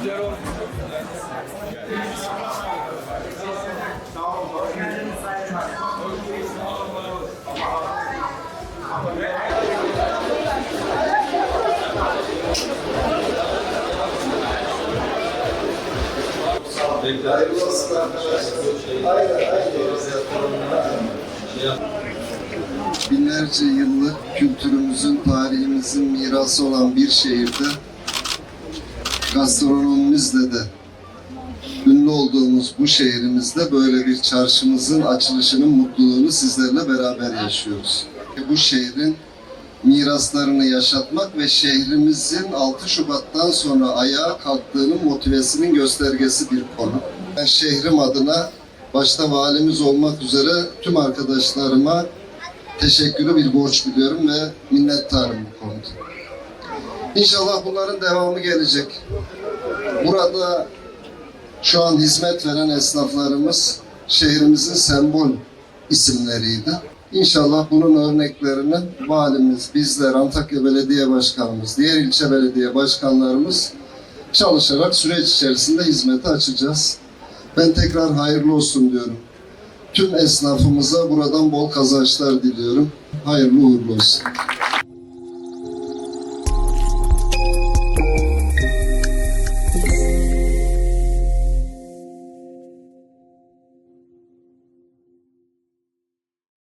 Güzel olmuş. Binlerce yıllık kültürümüzün, tarihimizin mirası olan bir şehirde gastronomimizle de ünlü olduğumuz bu şehrimizde böyle bir çarşımızın açılışının mutluluğunu sizlerle beraber yaşıyoruz. Bu şehrin miraslarını yaşatmak ve şehrimizin 6 Şubat'tan sonra ayağa kalktığının motivesinin göstergesi bir konu. Ben şehrim adına başta valimiz olmak üzere tüm arkadaşlarıma teşekkürü bir borç biliyorum ve minnettarım bu konuda. İnşallah bunların devamı gelecek. Burada şu an hizmet veren esnaflarımız şehrimizin sembol isimleriydi. İnşallah bunun örneklerini valimiz, bizler, Antakya Belediye Başkanımız, diğer ilçe belediye başkanlarımız çalışarak süreç içerisinde hizmete açacağız. Ben tekrar hayırlı olsun diyorum. Tüm esnafımıza buradan bol kazançlar diliyorum. Hayırlı uğurlu olsun.